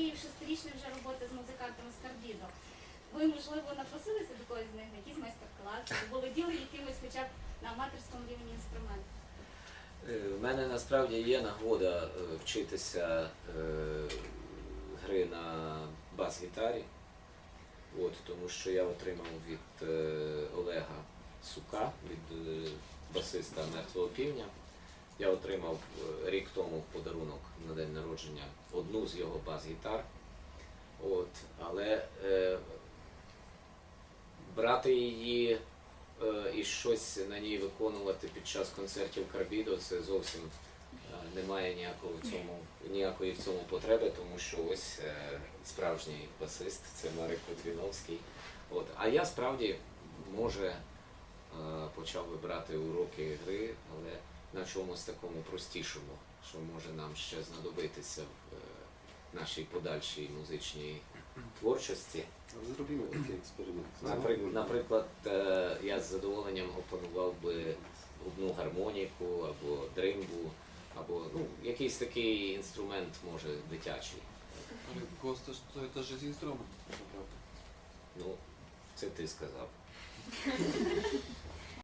цієї шестирічної вже роботи з музикантами з. Ви, можливо, напросилися до когось з них якісь майстер-класи, володіли якимось хоча б на аматорському рівні інструмент? Е, В мене насправді є нагода е, вчитися е, гри на бас-гітарі, От, тому що я отримав від е, Олега Сука, від е, басиста Мертвого півня. Я отримав е, рік тому в подарунок на день народження одну з його бас-гітар. От, але е, брати її е, і щось на ній виконувати під час концертів Карбідо, це зовсім е, немає ніякого в цьому, ніякої в цьому потреби, тому що ось е, справжній басист, це Марик Литвіновський. От. А я справді може е, почав би брати уроки гри, на чомусь такому простішому, що може нам ще знадобитися в е, нашій подальшій музичній творчості. Зробімо такий експеримент. Наприклад, наприклад, е, я з задоволенням опанував би одну гармоніку або дримбу, або ну, якийсь такий інструмент, може, дитячий. Але Коста ж це теж з інструмент, це правда. Ну, це ти сказав.